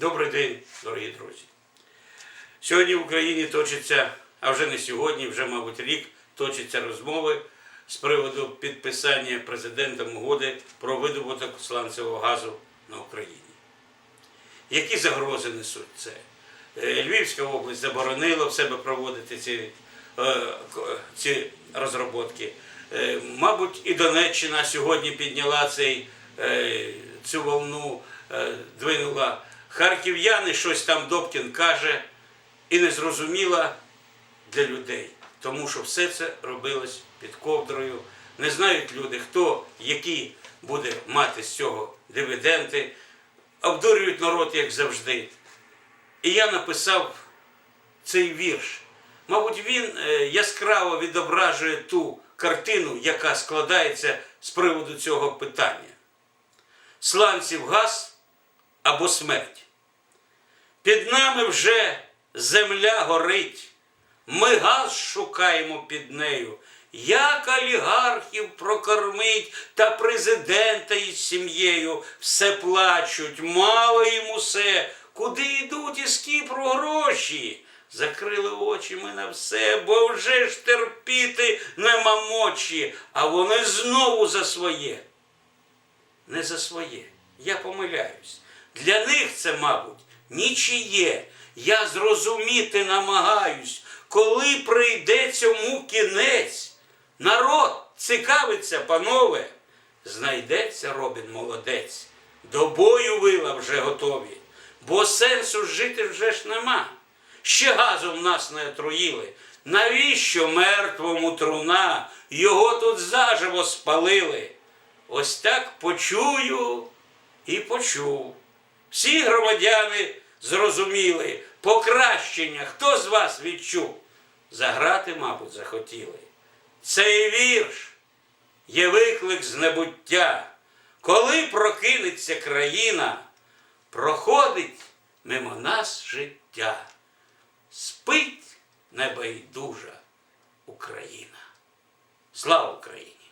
Добрий день, дорогі друзі. Сьогодні в Україні точиться, а вже не сьогодні, вже, мабуть, рік, точаться розмови з приводу підписання президентом угоди про видобуток сланцевого газу на Україні. Які загрози несуть це? Е, Львівська область заборонила в себе проводити ці, е, ці розробки. Е, Мабуть, і Донеччина сьогодні підняла цей, цю волну, двинула. Харків'яни щось там Добкін каже, і не зрозуміла для людей. Тому що все це робилось під ковдрою. Не знають люди, хто які буде мати з цього дивіденди, обдурюють народ, як завжди. І я написав цей вірш. Мабуть, він е, яскраво відображує ту картину, яка складається з приводу цього питання. Сланців газ або смерть. Під нами вже земля горить. Ми газ шукаємо під нею. Як олігархів прокормить та президента із сім'єю все плачуть, мало їм усе, куди йдуть із Кіпру гроші. Закрили очі ми на все, бо вже ж терпіти нема мочі, а вони знову за своє. Не за своє. Я помиляюсь. Для них це, мабуть, нічиє. Я зрозуміти намагаюсь, коли прийде цьому кінець. Народ цікавиться, панове. Знайдеться Робін молодець. До бою вила вже готові, бо сенсу жити вже ж нема. Ще газом нас не отруїли. Навіщо мертвому труна? Його тут заживо спалили. Ось так почую і почув. Всі громадяни зрозуміли покращення, хто з вас відчув? Заграти, мабуть, захотіли. Цей вірш є виклик з небуття. Коли прокинеться країна, проходить мимо нас життя. Спить небайдужа Україна. Слава Україні!